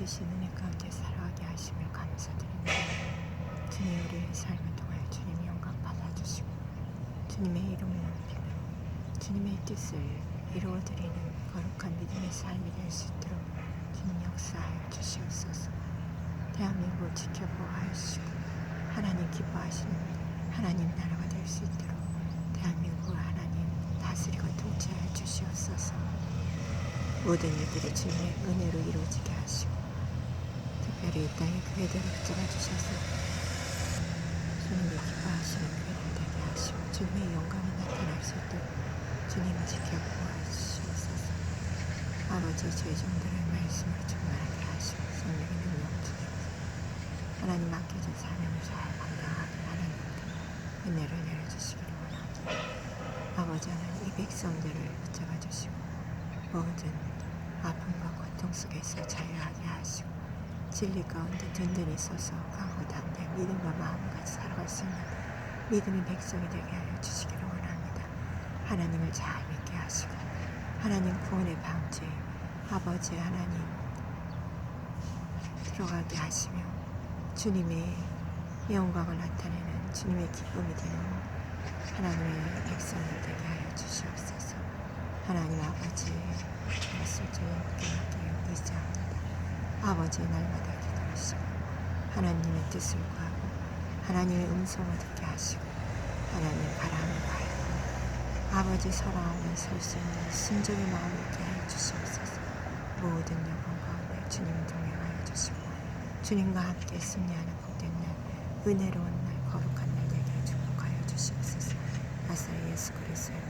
주신 은혜 가운데 살아가게 하시며 감사드립니다. 주님 우리의 삶을 통하여 주님 영광 받아주시고 주님의 이름을 높이며 주님의 뜻을 이루어드리는 거룩한 믿음의 삶이 될 수 있도록 주님 역사하여 주시옵소서 대한민국을 지켜보아주시고 하나님 기뻐하시는 하나님 나라가 될 수 있도록 대한민국을 하나님 다스리고 통치하여 주시옵소서 모든 일들이 주님의 은혜로 특별히 이 땅의 교회들을 붙잡아 주셔서 주님이 기뻐하시는 교회들 되게 하시고 주님의 영광이 나타날 수 있도록 주님을 지켜보아 주시옵소서. 아버지 죄종들의 말씀을 충만하게 하시고 성령의 능력 주셔서. 하나님 맡겨진 사명을 잘 감당하게 하나님께 은혜를 내려주시기를 원합니다. 아버지 하나님 이 백성들을 붙잡아 주시고 모든 아픔과 고통 속에서 자유하게 하시고 진리 가운데 든든히 서서 강호 담대 믿음과 같이 살아갈 수 있는 믿음의 백성이 되게 하여 주시기를 원합니다. 하나님을 잘 믿게 하시고 하나님 구원의 방지 아버지 하나님 들어가게 하시며 주님의 영광을 나타내는 주님의 기쁨이 되는 하나님의 백성이 되게 하여 주시옵소서. 하나님 아버지의 것을 주님께 의지합니다. 아버지의 날마다 기도하시고 하나님의 뜻을 구하고 하나님의 음성을 듣게 하시고 하나님의 바람을 가하고 아버지 사랑하며 설 수 있는 순종의 마음을 있게 하여 주시옵소서. 모든 영혼 가운데 주님 동행하여 주시고 주님과 함께 승리하는 복된 날 은혜로운 날 거룩한 날 되게 축복하여 주시옵소서. 나사렛 예수 그리스도의